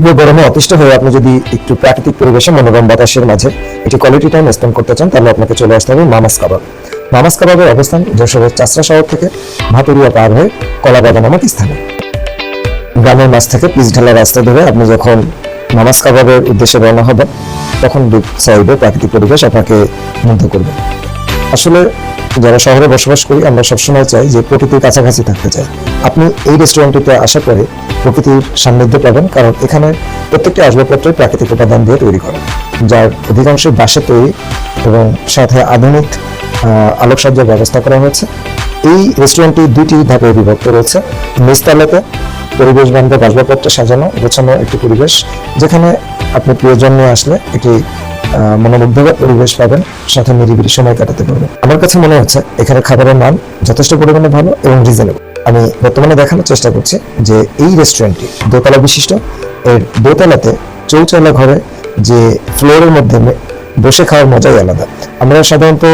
তীব্র গরমে অতিষ্ঠ হয়ে আপনি যদি একটু প্রাকৃতিক পরিবেশে মনোরম বাতাসের মাঝে একটি কোয়ালিটি টাইম স্পেন্ড করতে চান, তাহলে আপনাকে চলে আসতে হবে মামাস কাবাব। মামাস কাবাবের অবস্থান যশোরের চাষরা শহর থেকে ভাতুরিয়া পার হয়ে কলাবাদা নামক স্থানে। গ্রামের মাছ থেকে পিচ ঢালা রাস্তা ধরে আপনি যখন নামাজ কাবাবের উদ্দেশ্যে রওনা হবেন, তখন সাইডে প্রাকৃতিক পরিবেশ আপনাকে মুগ্ধ করবে। আসলে যারা শহরে বসবাস করি, আমরা সবসময় চাই যে প্রকৃতির কাছাকাছি থাকতে চাই। আপনি এই রেস্টুরেন্টটিতে আসা করে প্রকৃতির সান্নিধ্য পাবেন, কারণ এখানে প্রত্যেকটি আসবাবপত্রই প্রাকৃতিক উপাদান দিয়ে তৈরি করা। যার অধিকাংশই বাসে তৈরি এবং সাথে আধুনিক আলোকসজ্জার ব্যবস্থা করা হয়েছে। এই রেস্টুরেন্টটি দুটি ধাপে বিভক্ত রয়েছে। নিচতলাতে পরিবেশ বান্ধব আসবাবপত্র সাজানো, গোছানো একটি পরিবেশ, যেখানে আপনি প্রিয়জন নিয়ে আসলে একটি মনোমুগ্ধকর পরিবেশ পাবেন, সাথে নিরিবিলি সময় কাটাতে পারবেন। আমার কাছে মনে হচ্ছে এখানে খাবারের মান যথেষ্ট পরিমাণে ভালো এবং রিজনেবল আমি বর্তমানে দেখানোর চেষ্টা করছি যে এই রেস্টুরেন্টটি দোতলা বিশিষ্ট। এর দোতলাতে চৌচালা ঘরে যে ফ্লোরের মধ্যে বসে খাওয়ার মজাই আলাদা। আমরা সাধারণত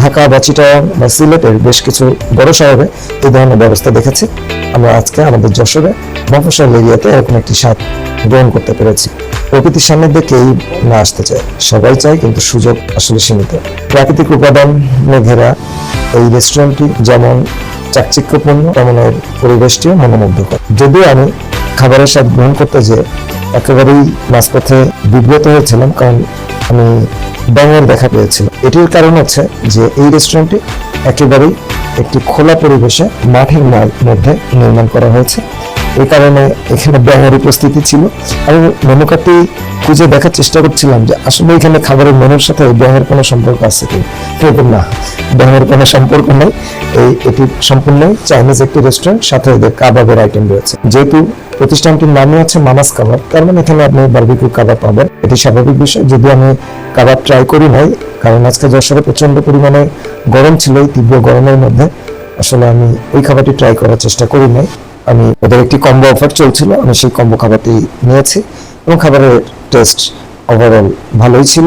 ঢাকা বা চিটাগাং বা সিলেটের বেশ কিছু বড় শহরে এই ধরনের ব্যবস্থা দেখেছি। আমরা আজকে আমাদের যশোরে মফস্বল এরিয়াতে এরকম একটি স্বাদ গ্রহণ করতে পেরেছি। প্রকৃতির সান্নিধ্যে কেউ না আসতে চায়। সবাই চায়, কিন্তু সুযোগ আসলে সীমিত। প্রাকৃতিক উপাদানে ঘেরা এই রেস্টুরেন্টটি যেমন চাকচিক্যপূর্ণ, তেমন এর পরিবেশটিও মনোমুগ্ধকর। যদিও আমি খাবারের স্বাদ গ্রহণ করতে যে একেবারেই মাঝপথে বিব্রত হয়েছিলাম, কারণ আমি ব্যাঙের দেখা পেয়েছিলাম। এটির কারণ হচ্ছে যে এই রেস্টুরেন্টটি একেবারেই একটি খোলা পরিবেশে মাঠের মধ্যে নির্মাণ করা হয়েছে। এই কারণে এখানে ব্যাঙের উপস্থিতি ছিল। আমি মেনু কার্ডটি খুঁজে দেখার চেষ্টা করছিলাম যে আসলে এখানে খাবারের মেনুর সাথে ব্যাঙের কোনো সম্পর্ক আছে কি এরকম না। ব্যাঙের কোনো সম্পর্ক নেই। এই, এটি সম্পূর্ণ চাইনিজ একটি রেস্টুরেন্ট সাথে এদের কাবাবের আইটেম রয়েছে। যেহেতু প্রতিষ্ঠানটির নামই হচ্ছে মামাস কাবাব, তার মানে এখানে আপনি বারবিকিউ কাবাব পাবেন। এটি স্বাভাবিক বিষয়। যদি আমি কাবাব ট্রাই করি নাই, কারণ আজকে যশোরে প্রচণ্ড পরিমাণে গরম ছিল এই তীব্র গরমের মধ্যে, আসলে আমি ওই খাবারটি ট্রাই করার চেষ্টা করি নাই। আমি ওদের একটি কম্বো অফার চলছিল, আমি সেই কম্বো খাবারটি নিয়েছি এবং খাবারের টেস্ট ওভারঅল ভালোই ছিল।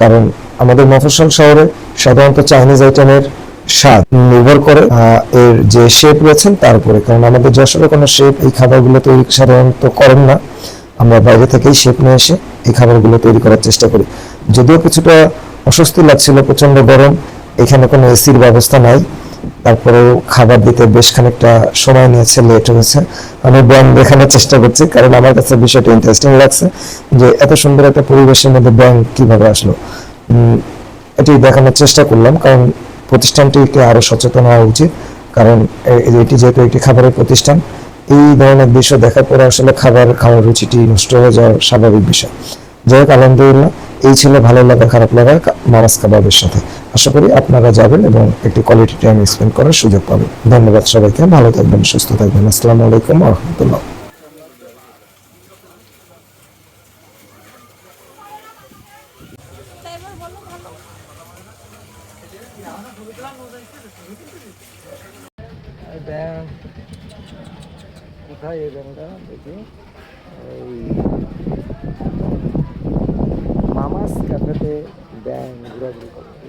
কারণ আমাদের মফস্বল শহরে সাধারণত চাইনিজ আইটেমের স্বাদ নির্ভর করে এর যে শেপ রয়েছেন তার উপরে। কারণ আমাদের যশোরে কোনো শেপ এই খাবারগুলো তৈরি সাধারণত করেন না। আমরা বাইরে থেকেই শেপ নিয়ে এসে এই খাবারগুলো তৈরি করার চেষ্টা করি। যদিও কিছুটা অস্বস্তি লাগছিল প্রচণ্ড গরম, এখানে কোনো এসির ব্যবস্থা নাই। তারপরেও খাবার দিতে বেশ খানিকটা সময় নিয়েছে লেট হয়েছে। আমি ব্যায়াম দেখানোর চেষ্টা করছি, কারণ আমার কাছে বিষয়টা ইন্টারেস্টিং লাগছে যে এত সুন্দর একটা পরিবেশের মধ্যে ব্যায়াম কীভাবে আসলো। এটি দেখানোর চেষ্টা করলাম, কারণ প্রতিষ্ঠানটিকে আরও সচেতন হওয়া উচিত, কারণ এটি যেহেতু একটি খাবারের প্রতিষ্ঠান, এই ধরনের বিষয় দেখার পরে আসলে খাবার খাওয়ার রুচিটি নষ্ট হয়ে যাওয়ার স্বাভাবিক বিষয়। যাই হোক, আলহামদুলিল্লাহ এই ছিল ভালো লাগা, খারাপ লাগা মারাজ কাবাবের সাথে। আশা করি আপনারা যাবেন এবং একটি কোয়ালিটি টাইম স্পেন্ড করার সুযোগ পাবেন। ধন্যবাদ সবাইকে, ভালো থাকবেন, সুস্থ থাকবেন। আসসালামু আলাইকুম রহমতুল্লাহ। কোথায় এই ব্যাংকটা? দেখি। ক্যাফেতে ব্যাং ঘোরাঘুরি করতে।